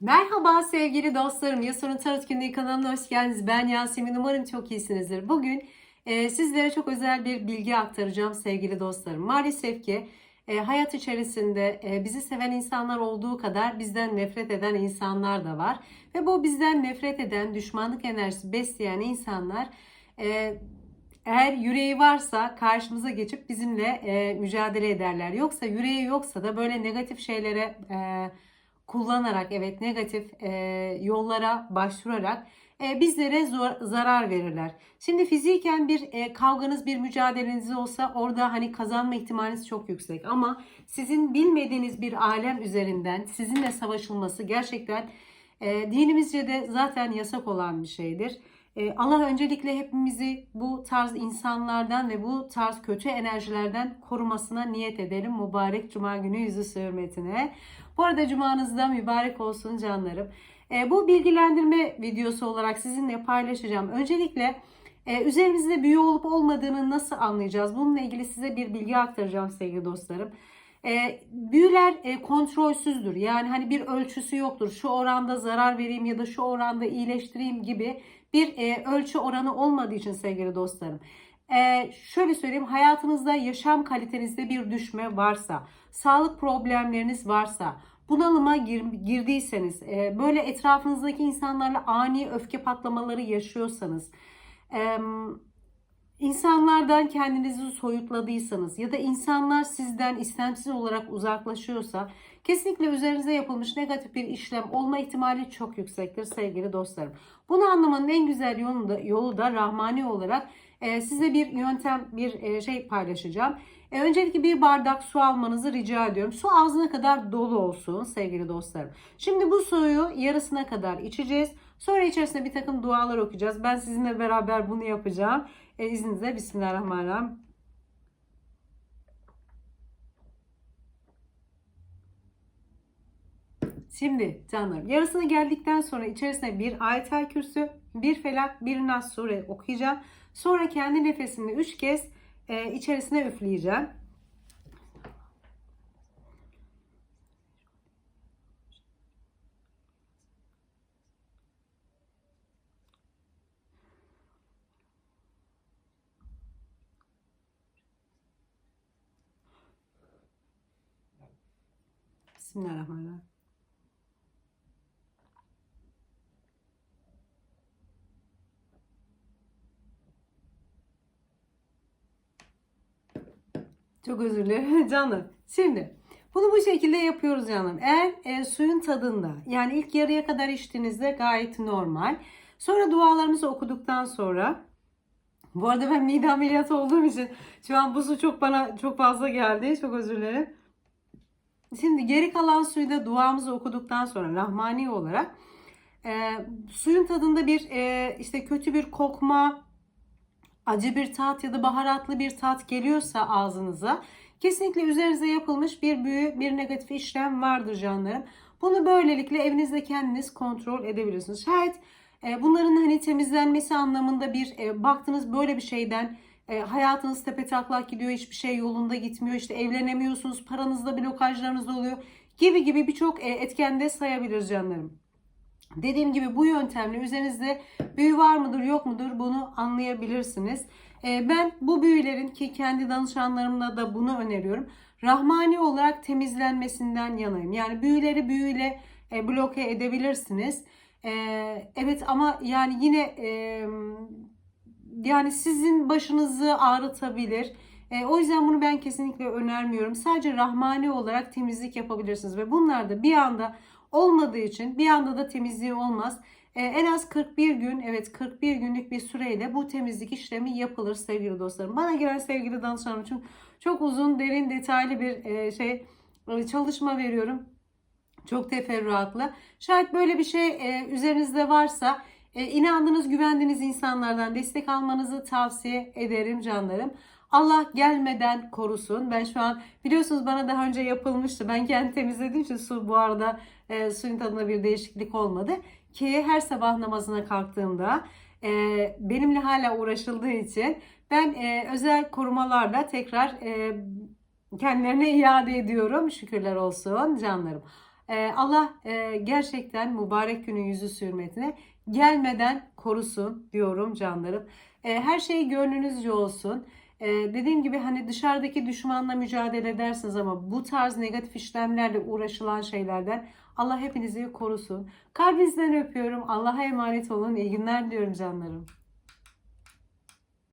Merhaba sevgili dostlarım. Yasorun Tarot Günlüğü kanalına hoş geldiniz. Ben Yasemin. Umarım çok iyisinizdir. Bugün e, sizlere çok özel bir bilgi aktaracağım sevgili dostlarım. Maalesef ki e, hayat içerisinde e, bizi seven insanlar olduğu kadar bizden nefret eden insanlar da var. Ve bu bizden nefret eden, düşmanlık enerjisi besleyen insanlar e, eğer yüreği varsa karşımıza geçip bizimle e, mücadele ederler. Yoksa yüreği yoksa da böyle negatif şeylere e, kullanarak evet negatif e, yollara başvurarak e, bizlere zor, zarar verirler. Şimdi fiziken bir e, kavganız bir mücadeleniz olsa orada hani kazanma ihtimaliniz çok yüksek ama sizin bilmediğiniz bir alem üzerinden sizinle savaşılması gerçekten e, dinimizce de zaten yasak olan bir şeydir. E, Allah öncelikle hepimizi bu tarz insanlardan ve bu tarz kötü enerjilerden korumasına niyet edelim. Mübarek Cuma günü yüzü hürmetine. Bu arada cumanız da mübarek olsun canlarım. E, bu bilgilendirme videosu olarak sizinle paylaşacağım. Öncelikle e, üzerimizde büyü olup olmadığını nasıl anlayacağız? Bununla ilgili size bir bilgi aktaracağım sevgili dostlarım. E, büyüler e, kontrolsüzdür. Yani hani bir ölçüsü yoktur. Şu oranda zarar vereyim ya da şu oranda iyileştireyim gibi bir e, ölçü oranı olmadığı için sevgili dostlarım. E, şöyle söyleyeyim hayatınızda yaşam kalitenizde bir düşme varsa, sağlık problemleriniz varsa, bunalıma gir, girdiyseniz, e, böyle etrafınızdaki insanlarla ani öfke patlamaları yaşıyorsanız, e, insanlardan kendinizi soyutladıysanız ya da insanlar sizden istemsiz olarak uzaklaşıyorsa kesinlikle üzerinize yapılmış negatif bir işlem olma ihtimali çok yüksektir sevgili dostlarım. Bunu anlamanın en güzel yolu da, yolu da rahmani olarak e, size bir yöntem, bir e, şey paylaşacağım. E, öncelikle bir bardak su almanızı rica ediyorum. Su ağzına kadar dolu olsun sevgili dostlarım. Şimdi bu suyu yarısına kadar içeceğiz. Sonra içerisinde bir takım dualar okuyacağız. Ben sizinle beraber bunu yapacağım. E, izninizle Bismillahirrahmanirrahim. Şimdi canlarım yarısına geldikten sonra içerisine bir ayetel kürsü, bir felak, bir nas sure okuyacağım. Sonra kendi nefesimle üç kez e, içerisine üfleyeceğim. Bismillahirrahmanirrahim. Çok özür dilerim canım. Şimdi bunu bu şekilde yapıyoruz canım. Eğer e, suyun tadında yani ilk yarıya kadar içtiğinizde gayet normal. Sonra dualarımızı okuduktan sonra bu arada ben mide ameliyatı olduğum için şu an bu su çok bana çok fazla geldi. Çok özür dilerim. Şimdi geri kalan suyu da duamızı okuduktan sonra rahmani olarak e, suyun tadında bir e, işte kötü bir kokma, acı bir tat ya da baharatlı bir tat geliyorsa ağzınıza kesinlikle üzerinize yapılmış bir büyü, bir negatif işlem vardır canlarım. Bunu böylelikle evinizde kendiniz kontrol edebilirsiniz. Şayet e, bunların hani temizlenmesi anlamında bir e, baktınız böyle bir şeyden e, hayatınız tepetaklak gidiyor, hiçbir şey yolunda gitmiyor, işte evlenemiyorsunuz, paranızda blokajlarınız oluyor gibi gibi birçok e, etkende sayabiliriz canlarım. Dediğim gibi bu yöntemle üzerinizde büyü var mıdır yok mudur bunu anlayabilirsiniz. E, ben bu büyülerin ki kendi danışanlarımla da bunu öneriyorum. Rahmani olarak temizlenmesinden yanayım. Yani büyüleri büyüyle e, bloke edebilirsiniz. Evet ama yani yine yani sizin başınızı ağrıtabilir. E, o yüzden bunu ben kesinlikle önermiyorum. Sadece rahmani olarak temizlik yapabilirsiniz ve bunlar da bir anda olmadığı için bir anda da temizliği olmaz. E, en az 41 gün evet 41 günlük bir süreyle bu temizlik işlemi yapılır sevgili dostlarım. Bana gelen sevgili danışanım için çok uzun derin detaylı bir e, şey e, çalışma veriyorum. Çok teferruatlı. Şayet böyle bir şey e, üzerinizde varsa e, inandığınız, güvendiğiniz insanlardan destek almanızı tavsiye ederim canlarım. Allah gelmeden korusun. Ben şu an biliyorsunuz bana daha önce yapılmıştı. Ben kendi temizlediğim için su bu arada e, suyun tadında bir değişiklik olmadı. Ki her sabah namazına kalktığımda e, benimle hala uğraşıldığı için ben e, özel korumalarla tekrar e, kendilerine iade ediyorum. Şükürler olsun canlarım. Ee, Allah e, gerçekten mübarek günün yüzü hürmetine gelmeden korusun diyorum canlarım. Ee, her şey gönlünüzce olsun. Ee, dediğim gibi hani dışarıdaki düşmanla mücadele edersiniz ama bu tarz negatif işlemlerle uğraşılan şeylerden Allah hepinizi korusun. Kalbinizden öpüyorum. Allah'a emanet olun. İyi günler diliyorum canlarım.